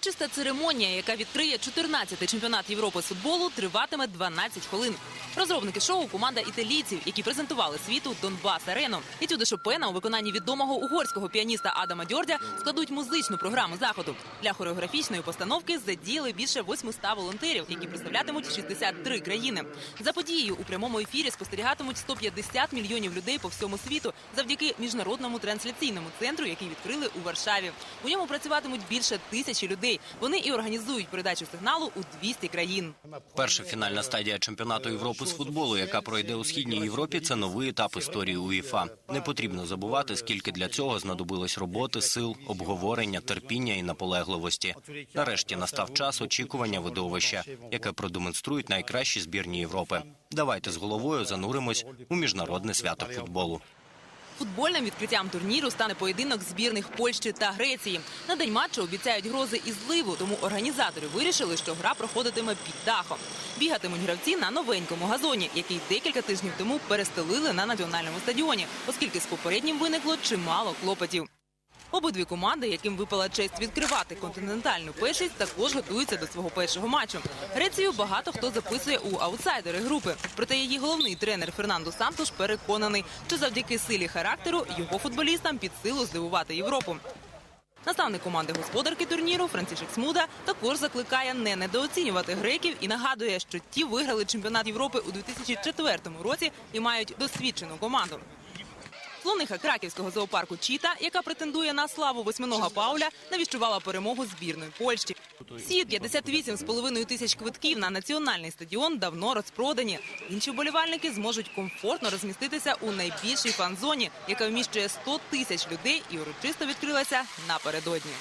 Урочиста церемонія, яка відкриє 14-й чемпіонат Європи з футболу, триватиме 12 хвилин. Розробники шоу команда італійців, які презентували світу Донбас Арену. Етюди Шопена у виконанні відомого угорського піаніста Адама Дьордя складуть музичну програму заходу. Для хореографічної постановки задіяли більше 800 волонтерів, які представлятимуть 63 країни. За подією у прямому ефірі спостерігатимуть 150 мільйонів людей по всьому світу завдяки міжнародному трансляційному центру, який відкрили у Варшаві. У ньому працюватимуть більше тисячі людей. Вони і організують передачу сигналу у 200 країн. Перша фінальна стадія чемпіонату Європи з футболу, яка пройде у східній Європі, це новий етап історії УЄФА. Не потрібно забувати, скільки для цього знадобилось роботи, сил, обговорення, терпіння і наполегливості. Нарешті настав час очікування видовища, яке продемонструють найкращі збірні Європи. Давайте з головою зануримось у міжнародне свято футболу. Футбольним відкриттям турніру стане поєдинок збірних Польщі та Греції. На день матчу обіцяють грози і зливу, тому організатори вирішили, що гра проходитиме під дахом. Бігатимуть гравці на новенькому газоні, який декілька тижнів тому перестелили на національному стадіоні, оскільки з попереднім виникло чимало клопотів. Обидві команди, яким випала честь відкривати континентальну першість, також готуються до свого першого матчу. Грецію багато хто записує у аутсайдери групи. Проте її головний тренер Фернандо Сантош переконаний, що завдяки силі характеру його футболістам під силу здивувати Європу. Наставник команди господарки турніру Францішек Смуда також закликає не недооцінювати греків і нагадує, що ті виграли чемпіонат Європи у 2004 році і мають досвідчену команду. Слониха краківського зоопарку Чіта, яка претендує на славу восьминога Пауля, навіщувала перемогу збірної Польщі. Всі 58,5 тисяч квитків на національний стадіон давно розпродані. Інші вболівальники зможуть комфортно розміститися у найбільшій фан-зоні, яка вміщує 100 тисяч людей і урочисто відкрилася напередодні.